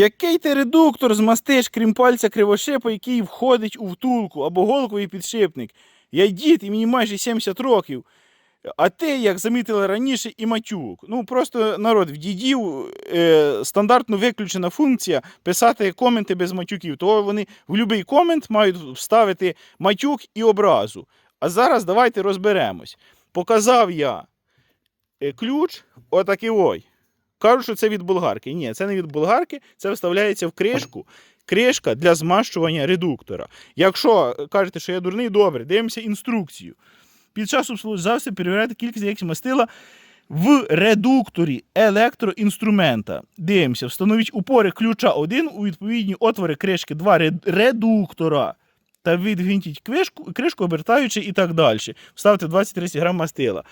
Який ти редуктор змастиш, крім пальця кривошипа, який входить у втулку або голковий підшипник? Я дід, і мені майже 70 років. А ти, як замітили раніше, і матюк. Ну просто народ в дідів е, стандартно виключена функція писати коменти без матюків. Того вони в будь-який комент мають вставити матюк і образу. А зараз давайте розберемось. Показав я е, ключ, отакий ой. Кажуть, що це від болгарки. Ні, це не від болгарки, це вставляється в кришку. Кришка для змащування редуктора. Якщо е, кажете, що я дурний, добре, дивимося інструкцію. Під час обслуговування перевіряйте кількість якість мастила в редукторі електроінструмента. Дивимося, встановіть упори ключа 1 у відповідні отвори кришки 2 редуктора. Та відгвинтіть кришку, кришку, обертаючи і так далі. Вставте 20-30 грам мастила.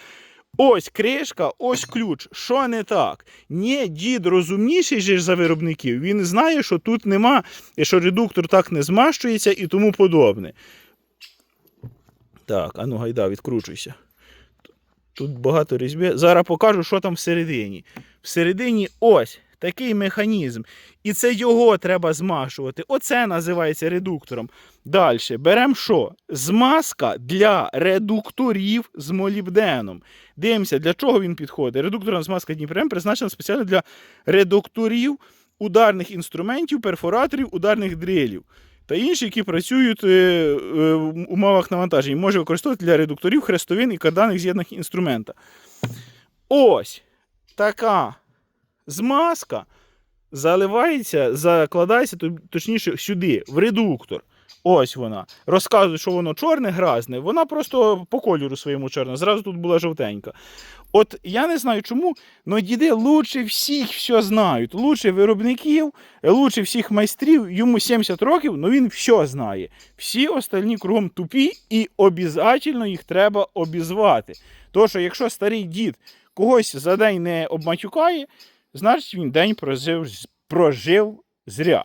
Ось кришка, ось ключ. Що не так? Ні, дід розумніший за виробників. Він знає, що тут нема, що редуктор так не змащується і тому подобне. Так, а ну гайда, відкручуйся. Тут багато різьби. Зараз покажу, що там всередині. Всередині ось такий механізм. І це його треба змашувати. Оце називається редуктором. Далі беремо що? Змазка для редукторів з молібденом. Дивимося, для чого він підходить. Редукторна змазка Дніпрем призначена спеціально для редукторів ударних інструментів, перфораторів, ударних дрилів та інші, які працюють е, е, в умовах навантаження. Може використовувати для редукторів, хрестовин і карданих з'єднаних інструмента. Ось така змазка заливається, закладається, точніше, сюди, в редуктор. Ось вона. Розказує, що воно чорне, гразне. Вона просто по кольору своєму чорна. Зразу тут була жовтенька. От я не знаю чому, але діди лучше всіх все знають. Лучше виробників, лучше всіх майстрів. Йому 70 років, але він все знає. Всі остальні кругом тупі і обов'язково їх треба обізвати. Тому що якщо старий дід когось за день не обматюкає, значить він день прожив, прожив зря.